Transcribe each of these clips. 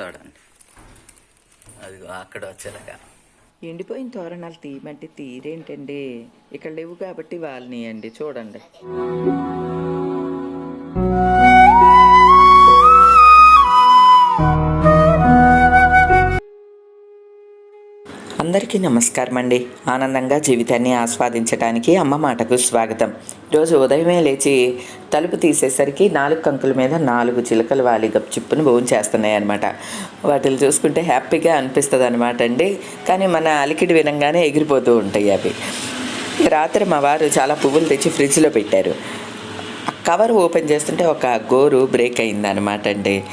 చూడండి అదిగో అక్కడ చిలక ఎండిపోయిన తోరణాలు తీయమంటే తీరేంటండి? ఇక్కడ లేవు కాబట్టి వాళ్ళని అండి చూడండి. అందరికీ నమస్కారం అండి ఆనందంగా జీవితాన్ని ఆస్వాదించడానికి అమ్మ మాటకు స్వాగతం. రోజు ఉదయమే లేచి తలుపు తీసేసరికి నాలుగు కంకుల మీద నాలుగు చిలకలు వాలి గప్చిప్పుని భోజనం చేస్తున్నాయి అనమాట వాటిని చూసుకుంటే హ్యాపీగా అనిపిస్తుంది అనమాట అండి. కానీ మన అలికిడి వినంగానే ఎగిరిపోతూ ఉంటాయి అవి. రాత్రి మా వారు చాలా పువ్వులు తెచ్చి ఫ్రిడ్జ్లో పెట్టారు. ఆ కవర్ ఓపెన్ చేస్తుంటే ఒక గోరు బ్రేక్ అయిందనమాట అండి.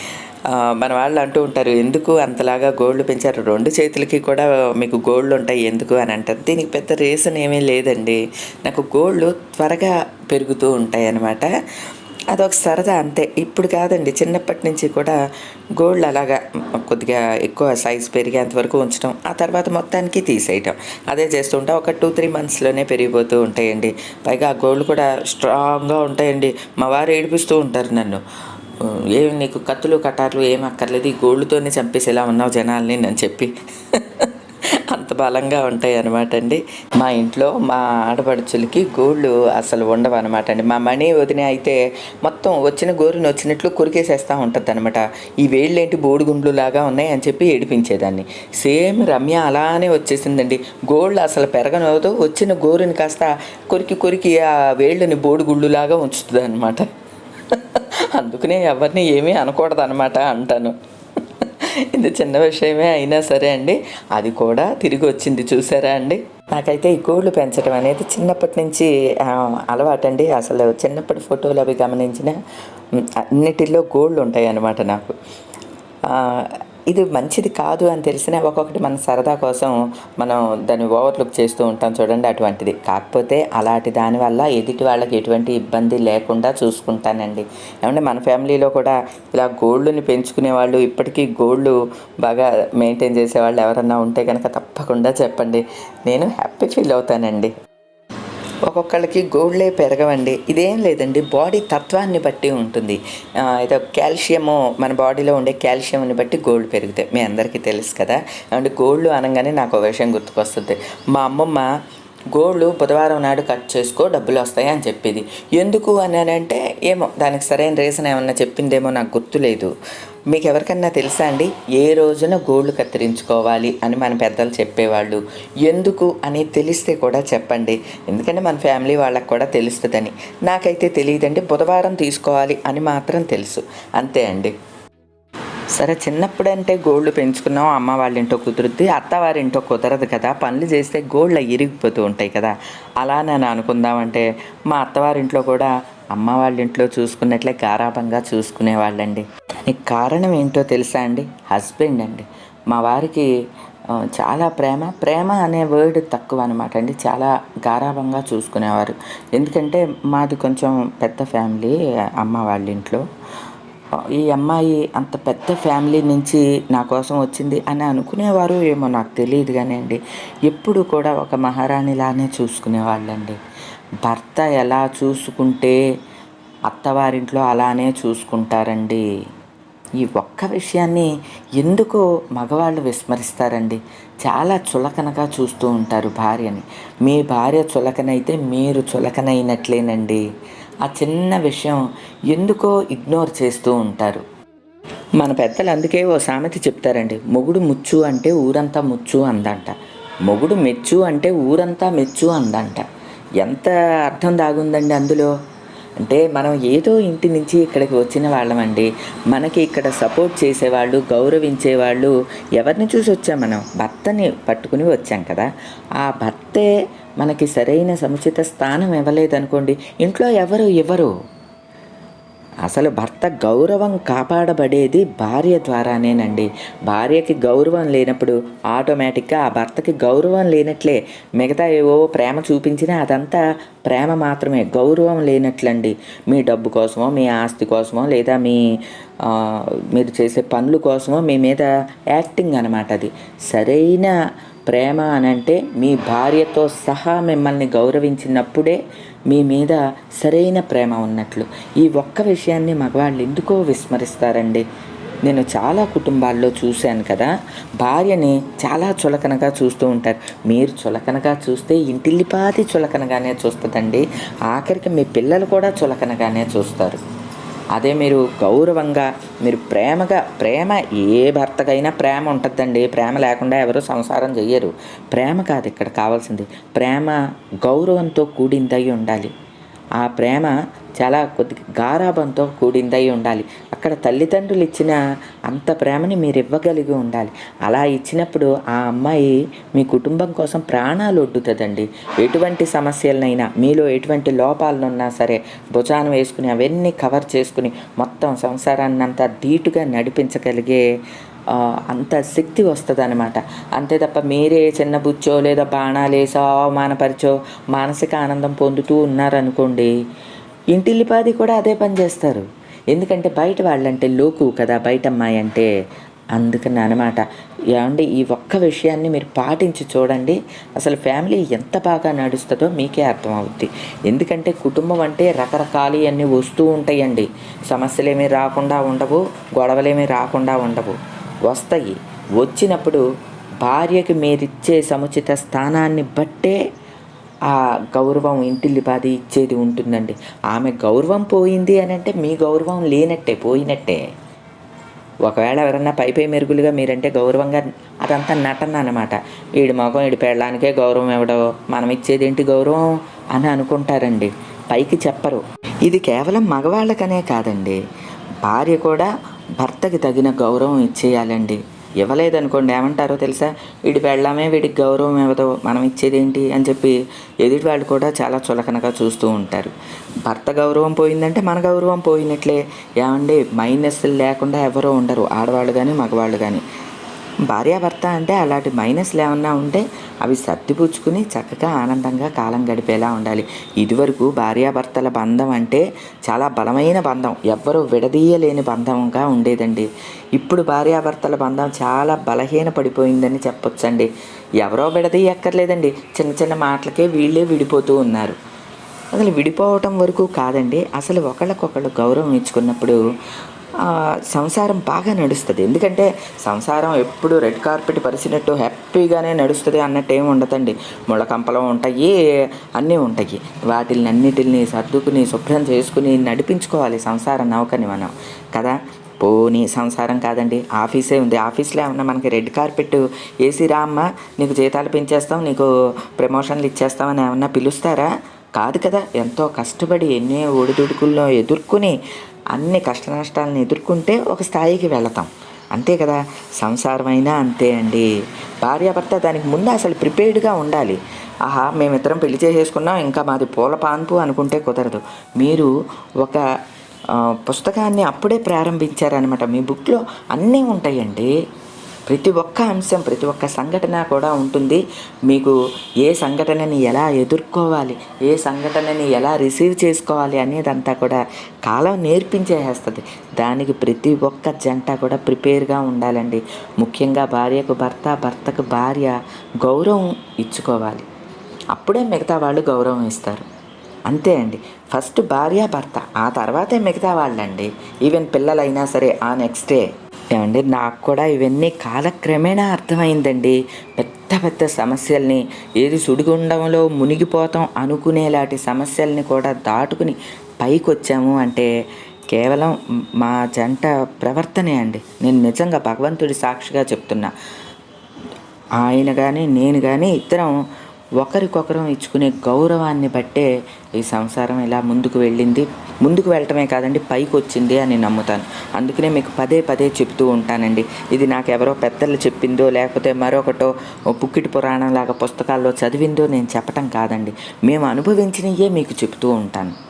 మన వాళ్ళు అంటూ ఉంటారు ఎందుకు అంతలాగా గోల్డ్ పెంచారు? రెండు చేతులకి కూడా మీకు గోల్డ్ ఉంటాయి ఎందుకు? అని అంటారు. దీనికి పెద్ద రీజన్ ఏమీ లేదండి. నాకు గోల్డ్ త్వరగా పెరుగుతూ ఉంటాయి అన్నమాట అదొక సరదా అంతే. ఇప్పుడు కాదండి చిన్నప్పటి నుంచి కూడా గోల్డ్ అలాగా కొద్దిగా ఎక్కువ సైజ్ పెరిగేంత వరకు ఉంచడం ఆ తర్వాత మొత్తానికి తీసేయటం. అదే చేస్తుంటే ఒక టూ త్రీ మంత్స్లోనే పెరిగిపోతూ ఉంటాయండి. పైగా ఆ గోల్డ్ కూడా స్ట్రాంగ్గా ఉంటాయండి. మా వారు ఏడిపిస్తూ ఉంటారు నన్ను. ఏమి నీకు కత్తులు కటార్లు ఏం అక్కర్లేదు. ఈ గోల్డ్తోనే చంపేసేలా ఉన్నావు జనాల్ని నేను చెప్పి. అంత బలంగా ఉంటాయి అనమాట అండి. మా ఇంట్లో మా ఆడపడుచులకి గోళ్ళు అసలు ఉండవు అనమాట అండి. మా మణి వదిన అయితే మొత్తం వచ్చిన గోరుని వచ్చినట్లు కొరికేసేస్తూ ఉంటుంది అనమాట ఈ వేళ్ళేంటి బోడిగుండ్లు లాగా ఉన్నాయి అని చెప్పి ఏడిపించేదాన్ని. సేమ్ రమ్య అలానే వచ్చేసిందండి. గోళ్ళు అసలు పెరగనవదు వచ్చిన గోరుని కాస్త కొరికి కొరికి ఆ వేళ్ళని బోడిగుళ్ళు లాగా ఉంచుతుంది అనమాట అందుకనే ఎవరిని ఏమీ అనకూడదు అనమాట అంటాను. ఇది చిన్న విషయమే అయినా సరే అండి. అది కూడా తిరిగి వచ్చింది చూసారా అండి? నాకైతే ఈ గోళ్ళు పెంచడం అనేది చిన్నప్పటి నుంచి అలవాటండి. అసలు చిన్నప్పటి ఫోటోలు అవి గమనించిన అన్నిటిలో గోళ్ళు ఉంటాయి అన్నమాట నాకు ఇది మంచిది కాదు అని తెలిసినా ఒక్కొక్కటి మన సరదా కోసం మనం దాన్ని ఓవర్లుక్ చేస్తూ ఉంటాం చూడండి అటువంటిది. కాకపోతే అలాంటి దానివల్ల ఎదుటి వాళ్ళకి ఎటువంటి ఇబ్బంది లేకుండా చూసుకుంటానండి. ఏమంటే మన ఫ్యామిలీలో కూడా ఇలా గోల్డ్ని పెంచుకునే వాళ్ళు ఇప్పటికీ గోల్డ్ బాగా మెయింటైన్ చేసేవాళ్ళు ఎవరన్నా ఉంటే కనుక తప్పకుండా చెప్పండి. నేను హ్యాపీ ఫీల్ అవుతానండి. ఒక్కొక్కళ్ళకి గోల్డ్లే పెరగవండి. ఇదేం లేదండి బాడీ తత్వాన్ని బట్టి ఉంటుంది. ఏదో కాల్షియము మన బాడీలో ఉండే కాల్షియంని బట్టి గోల్డ్ పెరుగుతాయి. మీ అందరికీ తెలుసు కదా. అంటే గోల్డ్ అనగానే నాకు ఒక విషయం గుర్తుకొస్తుంది. మా అమ్మమ్మ గోల్డ్ బుధవారం నాడు కట్ చేసుకో డబ్బులు వస్తాయి అని చెప్పేది. ఎందుకు అని అంటే ఏమో దానికి సరైన రీజన్ ఏమన్నా చెప్పిందేమో నాకు గుర్తులేదు మీకు ఎవరికన్నా తెలుసా అండి? ఏ రోజున గోళ్ళు కత్తిరించుకోవాలి అని మన పెద్దలు చెప్పేవాళ్ళు. ఎందుకు అని తెలిస్తే కూడా చెప్పండి. ఎందుకంటే మన ఫ్యామిలీ వాళ్ళకి కూడా తెలుస్తుందని. నాకైతే తెలియదండి. బుధవారం తీసుకోవాలి అని మాత్రం తెలుసు. అంతే అండి. సరే చిన్నప్పుడు అంటే గోల్డ్ పెంచుకున్నాం అమ్మ వాళ్ళ ఇంట్లో కుదురుద్ది అత్తవారింటో కుదరదు కదా పనులు చేస్తే గోళ్ళు ఇరిగిపోతూ ఉంటాయి కదా. అలా నేను అనుకుందామంటే మా అత్తవారింట్లో కూడా అమ్మ వాళ్ళ ఇంట్లో చూసుకున్నట్లే గారాభంగా చూసుకునేవాళ్ళండి దానికి కారణం ఏంటో తెలుసా అండి? హస్బెండ్ అండి. మా వారికి చాలా ప్రేమ. ప్రేమ అనే వర్డ్ తక్కువ అనమాట అండి. చాలా గారాభంగా చూసుకునేవారు. ఎందుకంటే మాది కొంచెం పెద్ద ఫ్యామిలీ అమ్మ వాళ్ళ ఇంట్లో ఈ అమ్మాయి అంత పెద్ద ఫ్యామిలీ నుంచి నా కోసం వచ్చింది అని అనుకునేవారు ఏమో నాకు తెలియదు కానీ అండి ఎప్పుడు కూడా ఒక మహారాణిలానే చూసుకునేవాళ్ళండి భర్త ఎలా చూసుకుంటే అత్తవారింట్లో అలానే చూసుకుంటారండి. ఈ ఒక్క విషయాన్ని ఎందుకో మగవాళ్ళు విస్మరిస్తారండి. చాలా చులకనగా చూస్తూ ఉంటారు భార్యని. మీ భార్య చులకనైతే మీరు చులకనైనట్లేనండి. ఆ చిన్న విషయం ఎందుకో ఇగ్నోర్ చేస్తూ ఉంటారు. మన పెద్దలు అందుకే ఓ సామెత చెప్తారండి మొగుడు ముచ్చు అంటే ఊరంతా ముచ్చు అందంట. మొగుడు మెచ్చు అంటే ఊరంతా మెచ్చు అందంట. ఎంత అర్థం దాగుందండి అందులో? అంటే మనం ఏదో ఇంటి నుంచి ఇక్కడికి వచ్చిన వాళ్ళమండి మనకి ఇక్కడ సపోర్ట్ చేసేవాళ్ళు గౌరవించేవాళ్ళు ఎవరిని చూసి వచ్చాం మనం? భర్తని పట్టుకుని వచ్చాం కదా. ఆ భర్త మనకి సరైన సముచిత స్థానం ఇవ్వలేదనుకోండి ఇంట్లో ఎవరు ఇవ్వరు. అసలు భర్త గౌరవం కాపాడబడేది భార్య ద్వారానేనండి. భార్యకి గౌరవం లేనప్పుడు ఆటోమేటిక్గా ఆ భర్తకి గౌరవం లేనట్లే మిగతా ఏవో ప్రేమ చూపించినా అదంతా ప్రేమ మాత్రమే గౌరవం లేనట్లండి. మీ డబ్బు కోసమో మీ ఆస్తి కోసమో లేదా మీ మీరు చేసే పనుల కోసమో మీ మీద యాక్టింగ్ అనమాట అది. సరైన ప్రేమ అని అంటే మీ భార్యతో సహా మిమ్మల్ని గౌరవించినప్పుడే మీ మీద సరైన ప్రేమ ఉన్నట్లు. ఈ ఒక్క విషయాన్ని మగవాళ్ళు ఎందుకో విస్మరిస్తారండి. నేను చాలా కుటుంబాల్లో చూశాను కదా భార్యని చాలా చులకనగా చూస్తూ ఉంటారు. మీరు చులకనగా చూస్తే ఇంటిల్లిపాతి చులకనగానే చూస్తుందండి. ఆఖరికి మీ పిల్లలు కూడా చులకనగానే చూస్తారు. అదే మీరు గౌరవంగా మీరు ప్రేమగా ప్రేమ ఏ భర్తకైనా ప్రేమ ఉంటుందండి. ప్రేమ లేకుండా ఎవరు సంసారం చెయ్యరు. ప్రేమ కాదు ఇక్కడ కావాల్సింది. ప్రేమ గౌరవంతో కూడిందై ఉండాలి. ఆ ప్రేమ చాలా కొద్ది గారాభంతో కూడిందై ఉండాలి. అక్కడ తల్లిదండ్రులు ఇచ్చిన అంత ప్రేమని మీరు ఇవ్వగలిగి ఉండాలి. అలా ఇచ్చినప్పుడు ఆ అమ్మాయి మీ కుటుంబం కోసం ప్రాణాలు ఒడ్డుతుందండి. ఎటువంటి సమస్యలనైనా మీలో ఎటువంటి లోపాలనున్నా సరే భుజానం వేసుకుని అవన్నీ కవర్ చేసుకుని మొత్తం సంసారాన్ని అంతా ధీటుగా నడిపించగలిగే అంత శక్తి వస్తుంది అనమాట అంతే తప్ప మీరే చిన్న బుచ్చో లేదా బాణాలేసో అవమానపరిచో మానసిక ఆనందం పొందుతూ ఉన్నారనుకోండి ఇంటిల్లిపాది కూడా అదే పని చేస్తారు. ఎందుకంటే బయట వాళ్ళంటే లోకు కదా బయట అమ్మాయి అంటే అందుకని అనమాట ఏమండి ఈ ఒక్క విషయాన్ని మీరు పాటించి చూడండి. అసలు ఫ్యామిలీ ఎంత బాగా నడుస్తుందో మీకే అర్థమవుద్ది. ఎందుకంటే కుటుంబం అంటే రకరకాలు అన్నీ వస్తూ ఉంటాయండి. సమస్యలు ఏమీ రాకుండా ఉండవు గొడవలేమీ రాకుండా ఉండవు. వస్తాయి. వచ్చినప్పుడు భార్యకి మీరిచ్చే సముచిత స్థానాన్ని బట్టే ఆ గౌరవం ఇంటిల్లిపాది ఇచ్చేది ఉంటుందండి. ఆమె గౌరవం పోయింది అని అంటే మీ గౌరవం లేనట్టే పోయినట్టే. ఒకవేళ ఎవరన్నా పైపై మెరుగులుగా మీరంటే గౌరవంగా అదంతా నటన అనమాట వీడి మొగం వీడి పెళ్ళడానికే గౌరవం ఇవ్వడం మనం ఇచ్చేది ఏంటి గౌరవం అని అనుకుంటారండి. పైకి చెప్పరు. ఇది కేవలం మగవాళ్ళకనే కాదండి. భార్య కూడా భర్తకి తగిన గౌరవం ఇచ్చేయాలండి. ఇవ్వలేదనుకోండి. ఏమంటారో తెలుసా? వీడి వెళ్ళామే వీడికి గౌరవం ఇవ్వదు మనం ఇచ్చేదేంటి అని చెప్పి ఎదుటి వాళ్ళు కూడా చాలా చులకనగా చూస్తూ ఉంటారు. భర్త గౌరవం పోయిందంటే మన గౌరవం పోయినట్లే. ఏమండి? మైనస్లు లేకుండా ఎవరో ఉండరు. ఆడవాళ్ళు కానీ మగవాళ్ళు కానీ భార్యాభర్త అంటే అలాంటి మైనస్లు ఏమన్నా ఉంటే అవి సర్దిపుచ్చుకుని చక్కగా ఆనందంగా కాలం గడిపేలా ఉండాలి. ఇదివరకు భార్యాభర్తల బంధం అంటే చాలా బలమైన బంధం. ఎవ్వరూ విడదీయలేని బంధంగా ఉండేదండి. ఇప్పుడు భార్యాభర్తల బంధం చాలా బలహీన పడిపోయిందని చెప్పొచ్చండి. ఎవరో విడదీయక్కర్లేదండి. చిన్న చిన్న మాటలకే వీళ్ళే విడిపోతూ ఉన్నారు. అసలు విడిపోవటం వరకు కాదండి. అసలు ఒకళ్ళకొకళ్ళు గౌరవం ఇచ్చుకున్నప్పుడు సంసారం బాగా నడుస్తుంది. ఎందుకంటే సంసారం ఎప్పుడు రెడ్ కార్పెట్ పరిచినట్టు హ్యాపీగానే నడుస్తుంది అన్నట్టు ఏమి ఉండదండి. ముళ్ళకంపలం ఉంటాయి అన్నీ ఉంటాయి. వాటిని అన్నిటిని సర్దుకుని శుభ్రం చేసుకుని నడిపించుకోవాలి సంసారం నౌకని మనం. కదా? పోనీ సంసారం కాదండి. ఆఫీసే ఉంది. ఆఫీస్లో ఏమన్నా మనకి రెడ్ కార్పెట్ వేసి రా అమ్మ నీకు జీతాలు పెంచేస్తాం నీకు ప్రమోషన్లు ఇచ్చేస్తామని ఏమన్నా పిలుస్తారా? కాదు కదా. ఎంతో కష్టపడి ఎన్నో ఒడిదుడుకుల్లో ఎదుర్కొని అన్ని కష్ట నష్టాలను ఎదుర్కొంటే ఒక స్థాయికి వెళతాం. అంతే కదా? సంసారమైనా అంతే అండి. భార్యాభర్త దానికి ముందు అసలు ప్రిపేర్డ్గా ఉండాలి. ఆహా మేమిద్దరం పెళ్ళి చేసేసుకున్నాం ఇంకా మాది పూల పాన్పు అనుకుంటే కుదరదు. మీరు ఒక పుస్తకాన్ని అప్పుడే ప్రారంభించారనమాట మీ బుక్లో అన్నీ ఉంటాయండి. ప్రతి ఒక్క అంశం ప్రతి ఒక్క సంఘటన కూడా ఉంటుంది. మీకు ఏ సంఘటనని ఎలా ఎదుర్కోవాలి ఏ సంఘటనని ఎలా రిసీవ్ చేసుకోవాలి అనేదంతా కూడా కాలం నేర్పించేస్తుంది దానికి ప్రతి ఒక్క జంట కూడా ప్రిపేర్గా ఉండాలండి. ముఖ్యంగా భార్యకు భర్త భర్తకు భార్య గౌరవం ఇచ్చుకోవాలి. అప్పుడే మిగతా వాళ్ళు గౌరవం ఇస్తారు. అంతే అండి. ఫస్ట్ భార్య భర్త ఆ తర్వాతే మిగతా వాళ్ళండి. ఈవెన్ పిల్లలైనా సరే ఆ నెక్స్ట్ డే ఏమండి నాకు కూడా ఇవన్నీ కాలక్రమేణా అర్థమైందండి. పెద్ద పెద్ద సమస్యల్ని ఏది సుడిగుండంలో మునిగిపోతాం అనుకునేలాంటి సమస్యల్ని కూడా దాటుకుని పైకి వచ్చాము అంటే కేవలం మా జంట ప్రవర్తనే అండి. నేను నిజంగా భగవంతుడి సాక్షిగా చెప్తున్నా. ఆయన కానీ నేను కానీ ఇద్దరం ఒకరికొకరం ఇచ్చుకునే గౌరవాన్ని బట్టే ఈ సంసారం ఇలా ముందుకు వెళ్ళింది. ముందుకు వెళ్ళటమే కాదండి పైకి వచ్చింది అని నమ్ముతాను. అందుకనే మీకు పదే పదే చెప్తూ ఉంటానండి. ఇది నాకు ఎవరో పెద్దలు చెప్పిందో లేకపోతే మరొకటో పుక్కిటి పురాణం లాగా పుస్తకాల్లో చదివిందో నేను చెప్పటం కాదండి. మేము అనుభవించినయే మీకు చెప్తూ ఉంటాను.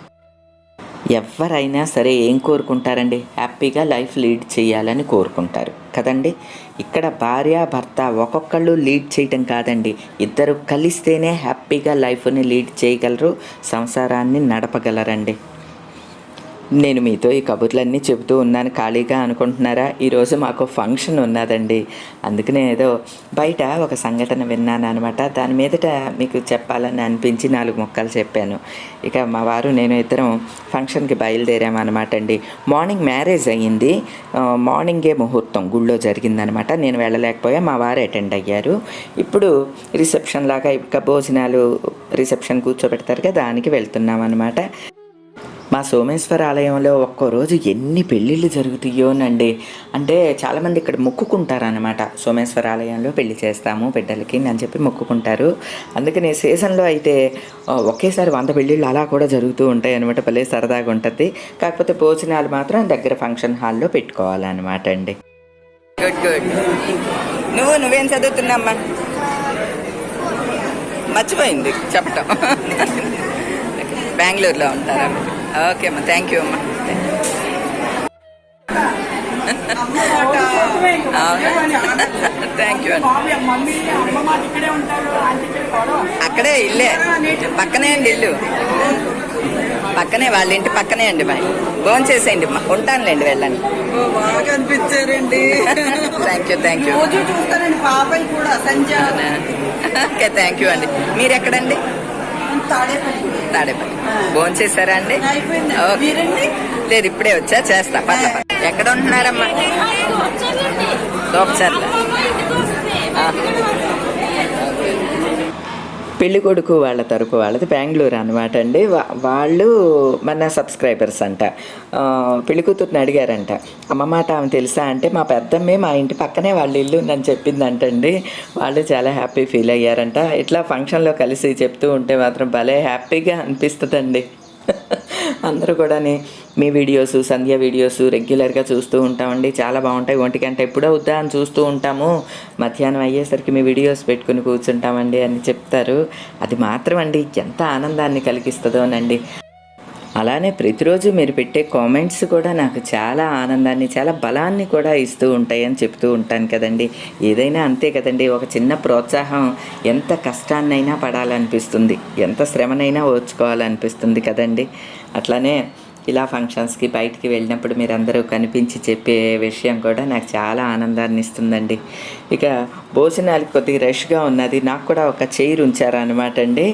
ఎవరైనా సరే ఏం కోరుకుంటారండి? హ్యాపీగా లైఫ్ లీడ్ చేయాలని కోరుకుంటారు. కదండి? ఇక్కడ భార్య భర్త ఒక్కొక్కళ్ళు లీడ్ చేయటం కాదండి. ఇద్దరు కలిస్తేనే హ్యాపీగా లైఫ్ని లీడ్ చేయగలరు సంసారాన్ని నడపగలరండి. నేను మీతో ఈ కబుర్లన్నీ చెబుతూ ఉన్నాను ఖాళీగా అనుకుంటున్నారా? ఈరోజు మాకు ఫంక్షన్ ఉన్నదండి. అందుకనే ఏదో బయట ఒక సంఘటన విన్నాను అనమాట దాని మీదట మీకు చెప్పాలని అనిపించి నాలుగు మొక్కలు చెప్పాను. ఇక మా వారు నేను ఇద్దరం ఫంక్షన్కి బయలుదేరామన్నమాట అండి. మార్నింగ్ మ్యారేజ్ అయ్యింది. మార్నింగే ముహూర్తం గుళ్ళో జరిగిందనమాట నేను వెళ్ళలేకపోయా మా వారు అటెండ్ అయ్యారు. ఇప్పుడు రిసెప్షన్ లాగా ఇక భోజనాలు రిసెప్షన్ కూర్చోబెడతారు కదా దానికి వెళ్తున్నాం అనమాట మా సోమేశ్వర ఆలయంలో ఒక్కరోజు ఎన్ని పెళ్ళిళ్ళు జరుగుతాయోనండి. అంటే చాలామంది ఇక్కడ మొక్కుకుంటారనమాట సోమేశ్వర ఆలయంలో పెళ్ళి చేస్తాము బిడ్డలకి అని చెప్పి మొక్కుకుంటారు. అందుకని సీజన్లో అయితే ఒకేసారి వంద పెళ్ళిళ్ళు అలా కూడా జరుగుతూ ఉంటాయి అనమాట భలే సరదాగా ఉంటుంది. కాకపోతే భోజనాలు మాత్రం దగ్గర ఫంక్షన్ హాల్లో పెట్టుకోవాలన్నమాట అండి. గుడ్ గుడ్ నువ్వు నువ్వేం చదువుతున్నామ్మా మర్చిపోయింది. చెప్పటం. బెంగళూరులో ఉంటారా ఓకే అమ్మా థ్యాంక్ యూ అమ్మా. థ్యాంక్ యూ అండి అక్కడే ఇల్లే. పక్కనే అండి ఇల్లు. పక్కనే వాళ్ళ ఇంటి పక్కనే అండి మరి. ఫోన్ చేసేయండి అమ్మా. ఉంటానులేండి వెళ్ళండి. బాగా అనిపించారండి. థ్యాంక్ యూ థ్యాంక్ యూ చూస్తానండి పాపని కూడా ఓకే థ్యాంక్ యూ అండి. మీరు ఎక్కడండి తాడేపల్లి. ఫోన్ చేశారా అండి? లేదు ఇప్పుడే వచ్చా చేస్తా పట్ల. ఎక్కడ ఉంటున్నారమ్మా? సోప్చర్ల. పెళ్ళి కొడుకు వాళ్ళ తరపు వాళ్ళది బెంగళూరు అనమాట అండి. వా- వాళ్ళు మన సబ్స్క్రైబర్స్ అంట. పెళ్ళి కూతుర్ని అడిగారంట. అమ్మ మాట ఆమె తెలుసా అంటే మా పెద్దమ్మే మా ఇంటి పక్కనే వాళ్ళ ఇల్లు నన్ను చెప్పిందంటండి. వాళ్ళు చాలా హ్యాపీ ఫీల్ అయ్యారంట. ఇట్లా ఫంక్షన్లో కలిసి చెప్తూ ఉంటే మాత్రం భలే హ్యాపీగా అనిపిస్తుందండి. అందరూ కూడానే మీ వీడియోస్ సంధ్య వీడియోస్ రెగ్యులర్గా చూస్తూ ఉంటామండి. చాలా బాగుంటాయి. ఒంటి గంట ఎప్పుడు అని చూస్తూ ఉంటాము. మధ్యాహ్నం అయ్యేసరికి మీ వీడియోస్ పెట్టుకుని కూర్చుంటామండి అని చెప్తారు. అది మాత్రం అండి ఎంత ఆనందాన్ని కలిగిస్తుందోనండి. అలానే ప్రతిరోజు మీరు పెట్టే కామెంట్స్ కూడా నాకు చాలా ఆనందాన్ని చాలా బలాన్ని కూడా ఇస్తూ ఉంటాయని చెప్తూ ఉంటాను కదండి. ఏదైనా అంతే కదండి ఒక చిన్న ప్రోత్సాహం ఎంత కష్టాన్నైనా పడాలనిపిస్తుంది ఎంత శ్రమనైనా ఓర్చుకోవాలనిపిస్తుంది కదండి. అట్లానే ఇలా ఫంక్షన్స్కి బయటికి వెళ్ళినప్పుడు మీరందరూ కనిపించి చెప్పే విషయం కూడా నాకు చాలా ఆనందాన్ని ఇస్తుందండి. ఇక భోజనాలకి కొద్దిగా రష్గా ఉన్నది. నాకు కూడా ఒక చైర్ ఉంచారనమాట అండి.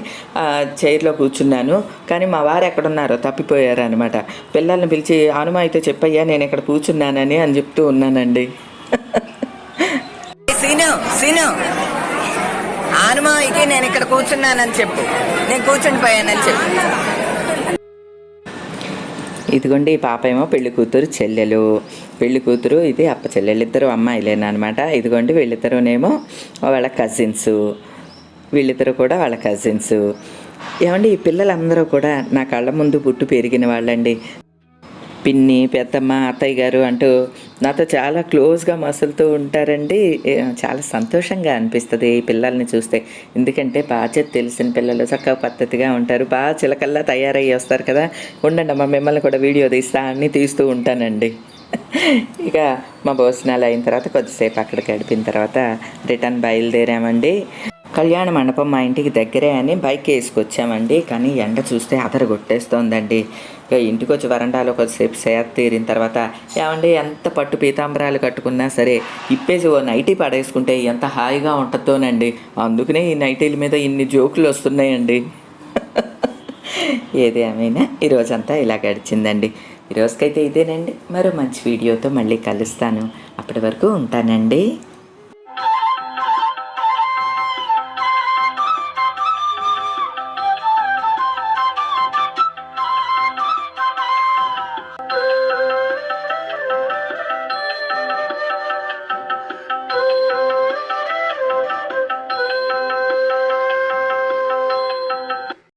చైర్లో కూర్చున్నాను. కానీ మా వారు ఎక్కడున్నారో తప్పిపోయారు అనమాట పిల్లల్ని పిలిచి హనుమ అయితే చెప్పయ్యా నేను ఇక్కడ కూర్చున్నానని అని చెప్తూ ఉన్నానండి. సీను సీను హనుమ నేను ఇక్కడ కూర్చున్నానని చెప్పు. నేను కూర్చుని పోయానని చెప్పు. ఇదిగోండి ఈ పాప ఏమో పెళ్ళి కూతురు చెల్లెలు. పెళ్ళి కూతురు ఇది అప్ప చెల్లెలు ఇద్దరు అమ్మాయిలేనమాట ఇదిగోండి వీళ్ళిద్దరునేమో వాళ్ళ కజిన్స్ వీళ్ళిద్దరు కూడా వాళ్ళ కజిన్స్ ఏమండి ఈ పిల్లలందరూ కూడా నా కళ్ళ ముందు పుట్టు పెరిగిన వాళ్ళండి. పిన్ని పెద్దమ్మ అత్తయ్య గారు అంటూ నాతో చాలా క్లోజ్గా మసులుతూ ఉంటారండి. చాలా సంతోషంగా అనిపిస్తుంది ఈ పిల్లల్ని చూస్తే. ఎందుకంటే బాధ్యత తెలిసిన పిల్లలు చక్కగా పద్ధతిగా ఉంటారు. బాగా చిలకల్లా తయారయ్యి వస్తారు కదా. ఉండండి అమ్మ మిమ్మల్ని కూడా వీడియో తీస్తా అన్ని తీస్తూ ఉంటానండి. ఇక మా భోజనాలు అయిన తర్వాత కొద్దిసేపు అక్కడ గడిపిన తర్వాత రిటర్న్ బయలుదేరామండి. కళ్యాణ మండపం మా ఇంటికి దగ్గరే అని బైక్ వేసుకొచ్చామండి. కానీ ఎండ చూస్తే అదర కొట్టేస్తోందండి. ఇక ఇంటికి వచ్చి వరండాలో కొద్దిసేపు సేద తీరిన తర్వాత ఏమండి ఎంత పట్టు పీతాంబరాలు కట్టుకున్నా సరే ఇప్పేసి ఓ నైటీ పడేసుకుంటే ఎంత హాయిగా ఉంటుందోనండి. అందుకనే ఈ నైటీల మీద ఇన్ని జోకులు వస్తున్నాయండి. ఏది ఏమైనా ఈరోజంతా ఇలా గడిచిందండి. ఈరోజుకైతే ఇదేనండి. మరో మంచి వీడియోతో మళ్ళీ కలుస్తాను. అప్పటి వరకు ఉంటానండి.